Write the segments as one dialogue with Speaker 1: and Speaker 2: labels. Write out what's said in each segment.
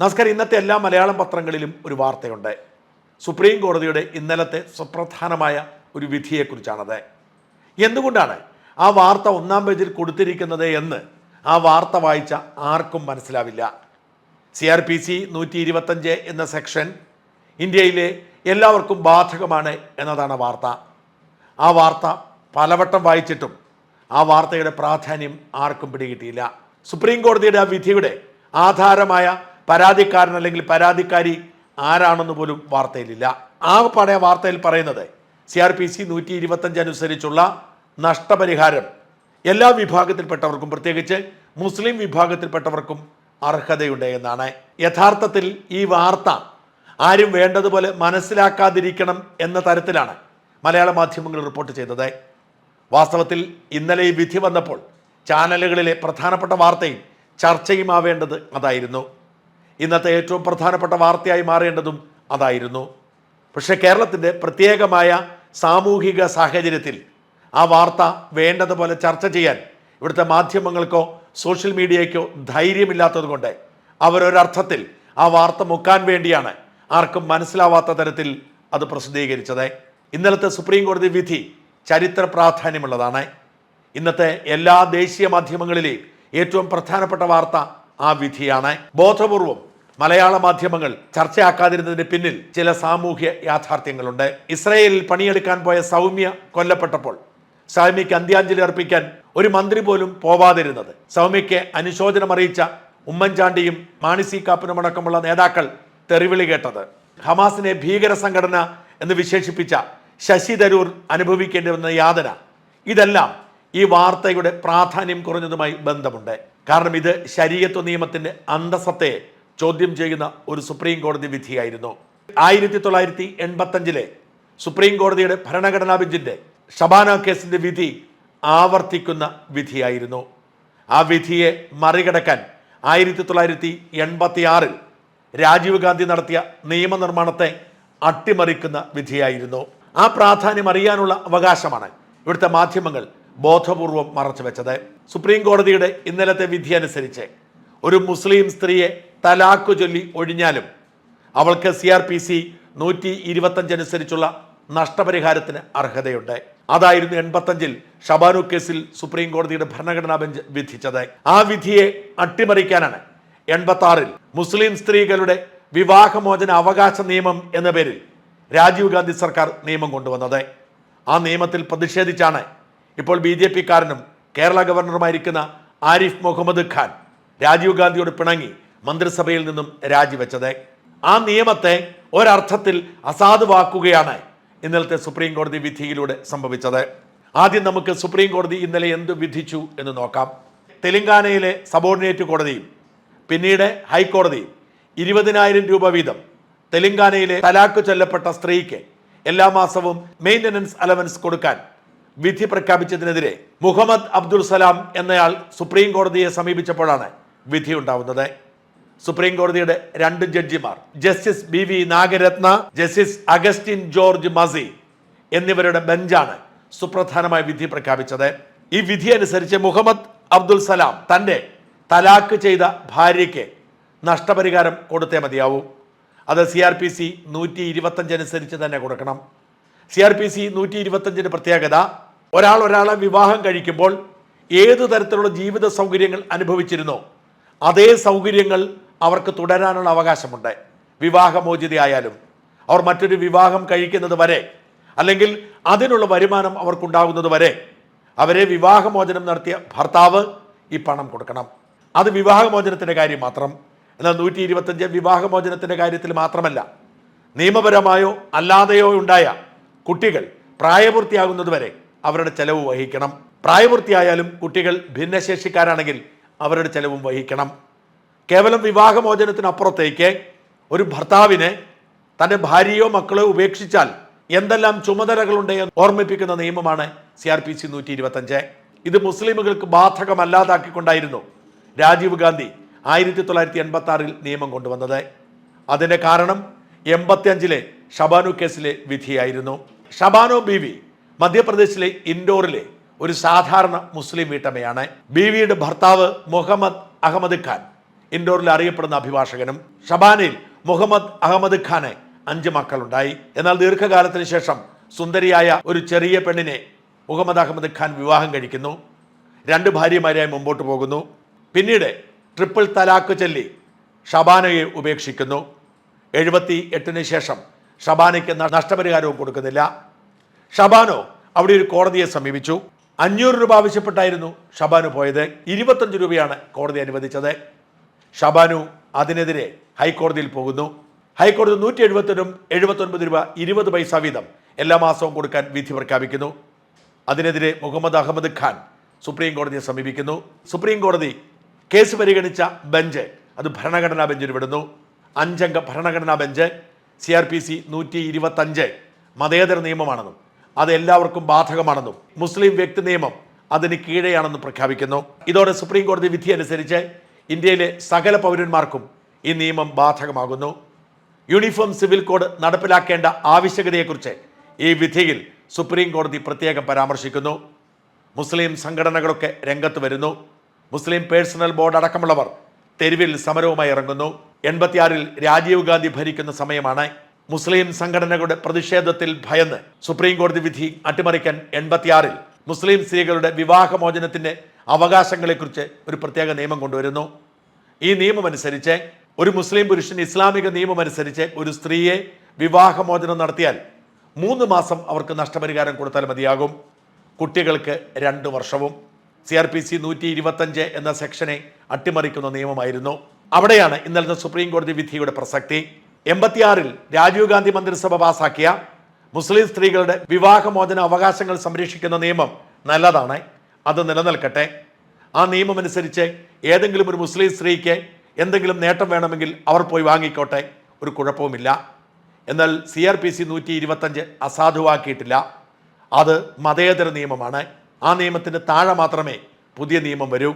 Speaker 1: നമസ്കാരം. ഇന്നത്തെ എല്ലാ മലയാളം പത്രങ്ങളിലും ഒരു വാർത്തയുണ്ട്. സുപ്രീം കോടതിയുടെ ഇന്നലത്തെ സുപ്രധാനമായ ഒരു വിധിയെക്കുറിച്ചാണത്. എന്തുകൊണ്ടാണ് ആ വാർത്ത ഒന്നാം പേജിൽ കൊടുത്തിരിക്കുന്നത് എന്ന് ആ വാർത്ത വായിച്ച ആർക്കും മനസ്സിലാവില്ല. സി ആർ പി സി നൂറ്റി ഇരുപത്തഞ്ച് എന്ന സെക്ഷൻ ഇന്ത്യയിലെ എല്ലാവർക്കും ബാധകമാണ് എന്നതാണ് വാർത്ത. ആ വാർത്ത പലവട്ടം വായിച്ചിട്ടും ആ വാർത്തയുടെ പ്രാധാന്യം ആർക്കും പിടികിട്ടിയില്ല. സുപ്രീം കോടതിയുടെ ആ വിധിയുടെ ആധാരമായ പരാതിക്കാരൻ അല്ലെങ്കിൽ പരാതിക്കാരി ആരാണെന്ന് പോലും വാർത്തയിലില്ല. ആ പഴയ വാർത്തയിൽ പറയുന്നത് സി ആർ പി സി നൂറ്റി ഇരുപത്തഞ്ച് അനുസരിച്ചുള്ള നഷ്ടപരിഹാരം എല്ലാ വിഭാഗത്തിൽപ്പെട്ടവർക്കും പ്രത്യേകിച്ച് മുസ്ലിം വിഭാഗത്തിൽപ്പെട്ടവർക്കും അർഹതയുണ്ട് എന്നാണ്. യഥാർത്ഥത്തിൽ ഈ വാർത്ത ആരും വേണ്ടതുപോലെ മനസ്സിലാക്കാതിരിക്കണം എന്ന തരത്തിലാണ് മലയാള മാധ്യമങ്ങൾ റിപ്പോർട്ട് ചെയ്തത്. വാസ്തവത്തിൽ ഇന്നലെ ഈ വിധി വന്നപ്പോൾ ചാനലുകളിലെ പ്രധാനപ്പെട്ട വാർത്തയും ചർച്ചയുമാവേണ്ടത് അതായിരുന്നു. ഇന്നത്തെ ഏറ്റവും പ്രധാനപ്പെട്ട വാർത്തയായി മാറേണ്ടതും അതായിരുന്നു. പക്ഷേ കേരളത്തിന്റെ പ്രത്യേകമായ സാമൂഹിക സാഹചര്യത്തിൽ ആ വാർത്ത വേണ്ടതുപോലെ ചർച്ച ചെയ്യാൻ ഇവിടുത്തെ മാധ്യമങ്ങൾക്കോ സോഷ്യൽ മീഡിയയ്ക്കോ ധൈര്യമില്ലാത്തതുകൊണ്ട് അവരൊരർത്ഥത്തിൽ ആ വാർത്ത മുക്കാൻ വേണ്ടിയാണ് ആർക്കും മനസ്സിലാവാത്ത തരത്തിൽ അത് പ്രസിദ്ധീകരിച്ചത്. ഇന്നലത്തെ സുപ്രീം കോടതി വിധി ചരിത്ര പ്രാധാന്യമുള്ളതാണ്. ഇന്നത്തെ എല്ലാ ദേശീയ മാധ്യമങ്ങളിലെയും ഏറ്റവും പ്രധാനപ്പെട്ട വാർത്ത ആ വിധിയാണ്. ബോധപൂർവം മലയാള മാധ്യമങ്ങൾ ചർച്ചയാക്കാതിരുന്നതിന് പിന്നിൽ ചില സാമൂഹ്യ യാഥാർത്ഥ്യങ്ങളുണ്ട്. ഇസ്രയേലിൽ പണിയെടുക്കാൻ പോയ സൗമ്യ കൊല്ലപ്പെട്ടപ്പോൾ സൗമ്യയ്ക്ക് അന്ത്യാഞ്ജലി അർപ്പിക്കാൻ ഒരു മന്ത്രി പോലും പോവാതിരുന്നത്. സൗമ്യയ്ക്ക് അനുശോചനം അറിയിച്ച ഉമ്മൻചാണ്ടിയും മാണിസി കാപ്പനും അടക്കമുള്ള നേതാക്കൾ തെറിവിളി കേട്ടത്. ഹമാസിനെ ഭീകര സംഘടന എന്ന് വിശേഷിപ്പിച്ച ശശി തരൂർ അനുഭവിക്കേണ്ടി വന്ന യാതന. ഇതെല്ലാം ഈ വാർത്തയുടെ പ്രാധാന്യം കുറഞ്ഞതുമായി ബന്ധമുണ്ട്. കാരണം ഇത് ശരീരത്വ നിയമത്തിന്റെ അന്തസ്സത്തെ ചോദ്യം ചെയ്യുന്ന ഒരു സുപ്രീം കോടതി വിധിയായിരുന്നു. ആയിരത്തി തൊള്ളായിരത്തി എൺപത്തഞ്ചിലെ സുപ്രീം കോടതിയുടെ ഭരണഘടനാ ബെഞ്ചിന്റെ ഷബാന കേസിന്റെ വിധി ആവർത്തിക്കുന്ന വിധിയായിരുന്നു. ആ വിധിയെ മറികടക്കാൻ ആയിരത്തി തൊള്ളായിരത്തി എൺപത്തി ആറിൽ രാജീവ് ഗാന്ധി നടത്തിയ നിയമനിർമ്മാണത്തെ അട്ടിമറിക്കുന്ന വിധിയായിരുന്നു. ആ പ്രാധാന്യം അറിയാനുള്ള അവകാശമാണ് ഇവിടുത്തെ മാധ്യമങ്ങൾ ബോധപൂർവം മറച്ചു വെച്ചത്. സുപ്രീം കോടതിയുടെ ഇന്നലത്തെ വിധി അനുസരിച്ച് ഒരു മുസ്ലിം സ്ത്രീയെ തലാക്കു ചൊല്ലി ഒഴിഞ്ഞാലും അവൾക്ക് സി ആർ പി സി നൂറ്റി ഇരുപത്തഞ്ച് അനുസരിച്ചുള്ള നഷ്ടപരിഹാരത്തിന് അർഹതയുണ്ട്. അതായിരുന്നു എൺപത്തഞ്ചിൽ ഷബാനു കേസിൽ സുപ്രീം കോടതിയുടെ ഭരണഘടനാ ബെഞ്ച് വിധിച്ചത്. ആ വിധിയെ അട്ടിമറിക്കാനാണ് എൺപത്തി ആറിൽ മുസ്ലിം സ്ത്രീകളുടെ വിവാഹമോചന അവകാശ നിയമം എന്ന പേരിൽ രാജീവ് ഗാന്ധി സർക്കാർ നിയമം കൊണ്ടുവന്നത്. ആ നിയമത്തിൽ പ്രതിഷേധിച്ചാണ് ഇപ്പോൾ ബി ജെ പിക്കാരനും കേരള ഗവർണറുമായിരിക്കുന്ന ആരിഫ് മുഹമ്മദ് ഖാൻ രാജീവ് ഗാന്ധിയോട് പിണങ്ങി മന്ത്രിസഭയിൽ നിന്നും രാജിവെച്ചത്. ആ നിയമത്തെ ഒരർത്ഥത്തിൽ അസാധുവാക്കുകയാണ് ഇന്നലത്തെ സുപ്രീം കോടതി വിധിയിലൂടെ സംഭവിച്ചത്. ആദ്യം നമുക്ക് സുപ്രീം കോടതി ഇന്നലെ എന്ത് വിധിച്ചു എന്ന് നോക്കാം. തെലങ്കാനയിലെ സബോർഡിനേറ്റ് കോടതിയും പിന്നീട് ഹൈക്കോടതിയും ഇരുപതിനായിരം രൂപ വീതം തെലങ്കാനയിലെ തലാക്ക് ചൊല്ലപ്പെട്ട സ്ത്രീക്ക് എല്ലാ മാസവും മെയിന്റനൻസ് അലവൻസ് കൊടുക്കാൻ വിധി പ്രഖ്യാപിച്ചതിനെതിരെ മുഹമ്മദ് അബ്ദുൽ സലാം എന്നയാൾ സുപ്രീം കോടതിയെ സമീപിച്ചപ്പോഴാണ് വിധി ഉണ്ടാവുന്നത്. സുപ്രീം കോടതിയുടെ രണ്ട് ജഡ്ജിമാർ justice B V Nagarathna justice Augustine George Masih എന്നിവരുടെ ബെഞ്ചാണ് സുപ്രധാനമായ വിധി പ്രഖ്യാപിച്ചത്. ഈ വിധി അനുസരിച്ച് മുഹമ്മദ് അബ്ദുൽ സലാം തന്റെ തലാക്ക് ചെയ്ത ഭാര്യയ്ക്ക് നഷ്ടപരിഹാരം കൊടുത്തേ മതിയാവൂ. അത് സി ആർ പി സി നൂറ്റി ഇരുപത്തഞ്ച് അനുസരിച്ച് തന്നെ കൊടുക്കണം. സി ആർ പി സി നൂറ്റി ഇരുപത്തഞ്ചിന്റെ പ്രത്യേകത ഒരാൾ ഒരാളെ വിവാഹം കഴിക്കുമ്പോൾ ഏതു തരത്തിലുള്ള ജീവിത സൗകര്യങ്ങൾ അനുഭവിച്ചിരുന്നോ അതേ സൗകര്യങ്ങൾ അവർക്ക് തുടരാനുള്ള അവകാശമുണ്ട്. വിവാഹമോചിതയായാലും അവർ മറ്റൊരു വിവാഹം കഴിക്കുന്നത് വരെ അല്ലെങ്കിൽ അതിനുള്ള വരുമാനം അവർക്കുണ്ടാകുന്നത് വരെ അവരെ വിവാഹമോചനം നടത്തിയ ഭർത്താവ് ഈ പണം കൊടുക്കണം. അത് വിവാഹമോചനത്തിന്റെ കാര്യം മാത്രം എന്നാൽ നൂറ്റി ഇരുപത്തഞ്ച് വിവാഹമോചനത്തിന്റെ കാര്യത്തിൽ മാത്രമല്ല നിയമപരമായോ അല്ലാതെയോ ഉണ്ടായ കുട്ടികൾ പ്രായപൂർത്തിയാകുന്നതുവരെ അവരുടെ ചെലവ് വഹിക്കണം. പ്രായപൂർത്തിയായാലും കുട്ടികൾ ഭിന്നശേഷിക്കാരാണെങ്കിൽ അവരുടെ ചെലവും വഹിക്കണം. കേവലം വിവാഹമോചനത്തിനപ്പുറത്തേക്ക് ഒരു ഭർത്താവിനെ തന്റെ ഭാര്യയോ മക്കളോ ഉപേക്ഷിച്ചാൽ എന്തെല്ലാം ചുമതലകളുണ്ട് എന്ന് ഓർമ്മിപ്പിക്കുന്ന നിയമമാണ് സി ആർ പി സി നൂറ്റി ഇരുപത്തഞ്ച് ഇത് മുസ്ലിമുകൾക്ക് ബാധകമല്ലാതാക്കിക്കൊണ്ടായിരുന്നു രാജീവ് ഗാന്ധി ആയിരത്തി തൊള്ളായിരത്തി എൺപത്തി ആറിൽ നിയമം കൊണ്ടുവന്നത്. അതിന്റെ കാരണം എൺപത്തിയഞ്ചിലെ ഷബാനു കേസിലെ വിധിയായിരുന്നു. ഷബാനോ ബീവി മധ്യപ്രദേശിലെ ഇൻഡോറിലെ ഒരു സാധാരണ മുസ്ലിം വീട്ടമ്മയാണ്. ബീവിയുടെ ഭർത്താവ് മുഹമ്മദ് അഹമ്മദ് ഖാൻ. ഇൻഡോറിൽ അറിയപ്പെടുന്ന അഭിഭാഷകനും ഷബാനയിൽ മുഹമ്മദ് അഹമ്മദ് ഖാനെ അഞ്ച് മക്കളുണ്ടായി. എന്നാൽ ദീർഘകാലത്തിന് ശേഷം സുന്ദരിയായ ഒരു ചെറിയ പെണ്ണിനെ മുഹമ്മദ് അഹമ്മദ് ഖാൻ വിവാഹം കഴിക്കുന്നു. രണ്ട് ഭാര്യമാരായി മുമ്പോട്ട് പോകുന്നു. പിന്നീട് ട്രിപ്പിൾ തലാക്ക് ചൊല്ലി ഷബാനയെ ഉപേക്ഷിക്കുന്നു. എഴുപത്തി എട്ടിന് ശേഷം ഷബാനയ്ക്ക് നഷ്ടപരിഹാരവും കൊടുക്കുന്നില്ല. ഷബാനോ അവിടെ ഒരു കോടതിയെ സമീപിച്ചു. അഞ്ഞൂറ് രൂപ ആവശ്യപ്പെട്ടായിരുന്നു ഷബാനു പോയത്. ഇരുപത്തഞ്ച് രൂപയാണ് കോടതി അനുവദിച്ചത്. ഷബാനു അതിനെതിരെ ഹൈക്കോടതിയിൽ പോകുന്നു. ഹൈക്കോടതി നൂറ്റി എഴുപത്തിനും എഴുപത്തൊൻപത് രൂപ ഇരുപത് പൈസ വീതം എല്ലാ മാസവും കൊടുക്കാൻ വിധി പ്രഖ്യാപിക്കുന്നു. അതിനെതിരെ മുഹമ്മദ് അഹമ്മദ് ഖാൻ സുപ്രീം കോടതിയെ സമീപിക്കുന്നു. സുപ്രീം കോടതി കേസ് പരിഗണിച്ച ബെഞ്ച് അത് ഭരണഘടനാ ബെഞ്ചിന് വിടുന്നു. അഞ്ചംഗ ഭരണഘടനാ bench C R P C നൂറ്റി ഇരുപത്തഞ്ച് മതേതര നിയമമാണെന്നും അത് എല്ലാവർക്കും ബാധകമാണെന്നും മുസ്ലിം വ്യക്തി നിയമം അതിന് കീഴെയാണെന്നും പ്രഖ്യാപിക്കുന്നു. ഇതോടെ സുപ്രീം കോടതി വിധി അനുസരിച്ച് ഇന്ത്യയിലെ സകല പൗരന്മാർക്കും ഈ നിയമം ബാധകമാകുന്നു. യൂണിഫോം സിവിൽ കോഡ് നടപ്പിലാക്കേണ്ട ആവശ്യകതയെക്കുറിച്ച് ഈ വിധിയിൽ സുപ്രീം കോടതി പ്രത്യേകം പരാമർശിക്കുന്നു. മുസ്ലിം സംഘടനകളൊക്കെ രംഗത്ത് വരുന്നു. മുസ്ലിം പേഴ്സണൽ ബോർഡ് അടക്കമുള്ളവർ തെരുവിൽ സമരവുമായി ഇറങ്ങുന്നു. എൺപത്തിയാറിൽ രാജീവ് ഗാന്ധി ഭരിക്കുന്ന സമയമാണ് മുസ്ലിം സംഘടനകളുടെ പ്രതിഷേധത്തിൽ ഭയന്ന് സുപ്രീം കോടതി വിധി അട്ടിമറിക്കാൻ എൺപത്തിയാറിൽ മുസ്ലിം സ്ത്രീകളുടെ വിവാഹമോചനത്തിന്റെ അവകാശങ്ങളെക്കുറിച്ച് ഒരു പ്രത്യേക നിയമം കൊണ്ടുവരുന്നു. ഈ നിയമമനുസരിച്ച് ഒരു മുസ്ലിം പുരുഷൻ ഇസ്ലാമിക നിയമമനുസരിച്ച് ഒരു സ്ത്രീയെ വിവാഹമോചനം നടത്തിയാൽ മൂന്ന് മാസം അവർക്ക് നഷ്ടപരിഹാരം കൊടുത്താൽ മതിയാകും. കുട്ടികൾക്ക് രണ്ട് വർഷവും. സി ആർ പി സി നൂറ്റി ഇരുപത്തഞ്ച് എന്ന സെക്ഷനെ അട്ടിമറിക്കുന്ന നിയമമായിരുന്നു. അവിടെയാണ് ഇന്നലത്തെ സുപ്രീം കോടതി വിധിയുടെ പ്രസക്തി. എൺപത്തിയാറിൽ രാജീവ് ഗാന്ധി മന്ത്രിസഭ പാസാക്കിയ മുസ്ലിം സ്ത്രീകളുടെ വിവാഹമോചന അവകാശങ്ങൾ സംരക്ഷിക്കുന്ന നിയമം നല്ലതാണ്. അത് നിലനിൽക്കട്ടെ. ആ നിയമമനുസരിച്ച് ഏതെങ്കിലും ഒരു മുസ്ലിം സ്ത്രീക്ക് എന്തെങ്കിലും നേട്ടം വേണമെങ്കിൽ അവർ പോയി വാങ്ങിക്കോട്ടെ. ഒരു കുഴപ്പവുമില്ല. എന്നാൽ സി ആർ പി സി നൂറ്റി ഇരുപത്തഞ്ച് അസാധുവാക്കിയിട്ടില്ല. അത് മതേതര നിയമമാണ്. ആ നിയമത്തിന് താഴെ മാത്രമേ പുതിയ നിയമം വരൂ.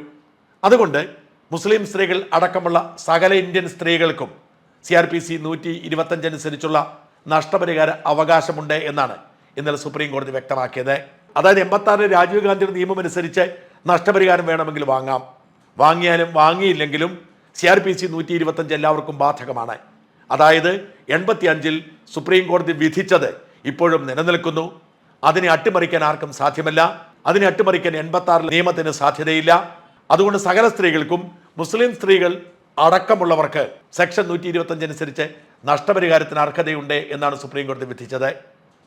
Speaker 1: അതുകൊണ്ട് മുസ്ലിം സ്ത്രീകൾ അടക്കമുള്ള സകല ഇന്ത്യൻ സ്ത്രീകൾക്കും സി ആർ പി സി നൂറ്റി ഇരുപത്തഞ്ച് അനുസരിച്ചുള്ള നഷ്ടപരിഹാര അവകാശമുണ്ട് എന്നാണ് ഇന്നലെ സുപ്രീം കോടതി വ്യക്തമാക്കിയത്. അതായത് എൺപത്തി രാജീവ് ഗാന്ധിയുടെ നിയമം അനുസരിച്ച് നഷ്ടപരിഹാരം വേണമെങ്കിൽ വാങ്ങാം. വാങ്ങിയാലും വാങ്ങിയില്ലെങ്കിലും സി ആർ പി സി നൂറ്റി ഇരുപത്തഞ്ച് എല്ലാവർക്കും ബാധകമാണ്. അതായത് എൺപത്തി അഞ്ചിൽ സുപ്രീം കോടതി വിധിച്ചത് ഇപ്പോഴും നിലനിൽക്കുന്നു. അതിനെ അട്ടിമറിക്കാൻ ആർക്കും സാധ്യമല്ല. അതിനെ അട്ടിമറിക്കാൻ എൺപത്തി ആറിൽ നിയമത്തിന് സാധ്യതയില്ല. അതുകൊണ്ട് സകല സ്ത്രീകൾക്കും മുസ്ലിം സ്ത്രീകൾ അടക്കമുള്ളവർക്ക് സെക്ഷൻ നൂറ്റി ഇരുപത്തഞ്ച് അനുസരിച്ച് നഷ്ടപരിഹാരത്തിന് അർഹതയുണ്ട് എന്നാണ് സുപ്രീം കോടതി വിധിച്ചത്.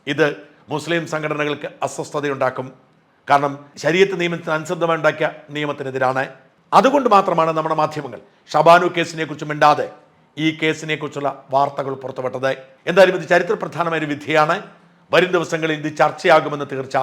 Speaker 1: ഇത് മുസ്ലിം സംഘടനകൾക്ക് അസ്വസ്ഥതയുണ്ടാക്കും. കാരണം ശരീരത്ത് നിയമത്തിന് അനുസൃതമായി ഉണ്ടാക്കിയ നിയമത്തിനെതിരാണ്. അതുകൊണ്ട് മാത്രമാണ് നമ്മുടെ മാധ്യമങ്ങൾ ഷബാനു കേസിനെ കുറിച്ച് മിണ്ടാതെ ഈ കേസിനെ കുറിച്ചുള്ള വാർത്തകൾ പുറത്തുവിട്ടത്. എന്തായാലും ഇത് ചരിത്ര പ്രധാനമായ ഒരു വിധിയാണ്. വരും ദിവസങ്ങളിൽ ഇത് ചർച്ചയാകുമെന്ന് തീർച്ച.